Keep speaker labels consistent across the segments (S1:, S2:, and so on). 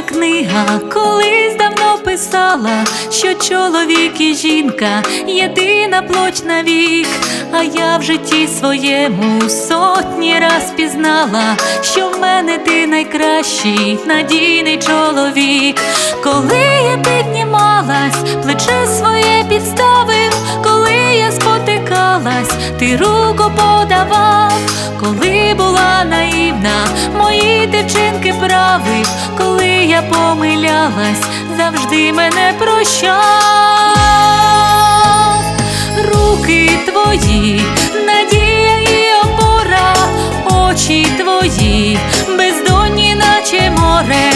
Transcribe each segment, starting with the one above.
S1: книга колись давно писала, що чоловік і жінка єдина плоть на вік, а я в житті своєму сотні раз пізнала, що в мене ти найкращий надійний чоловік. Коли я піднімалась, плече своє підставив, коли я спотикалась, ти руку подавав, коли була наївна, мої тичинки правив, коли я помилялась, завжди мене прощав. Руки твої, надія і опора, очі твої, бездонні, наче море,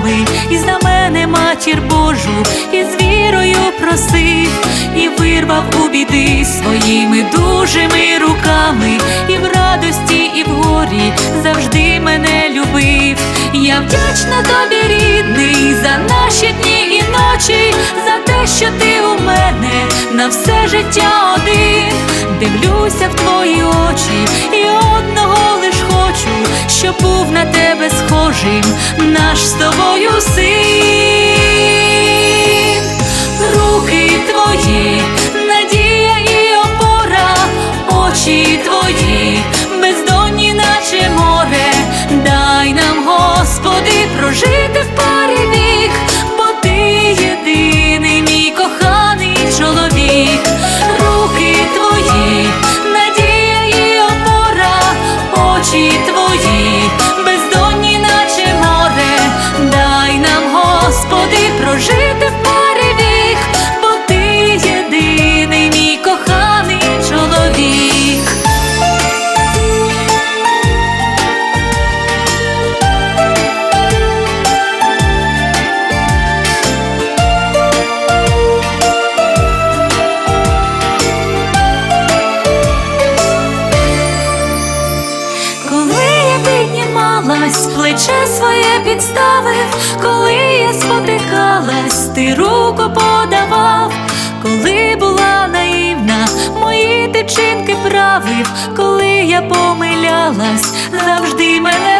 S1: образами, і за мене матір Божу, і з вірою просив, і вирвав у біди своїми дужими руками, і в радості, і в горі завжди мене любив. Я вдячна тобі, рідний, за наші дні і ночі, за те, що ти у мене на все життя один. Дивлюся в твої очі, щоб був на тебе схожим. Наш з тобою плече своє підставив, коли я спотикалась, ти руку подавав, коли була наївна, мої тичинки правив, коли я помилялась, завжди мене.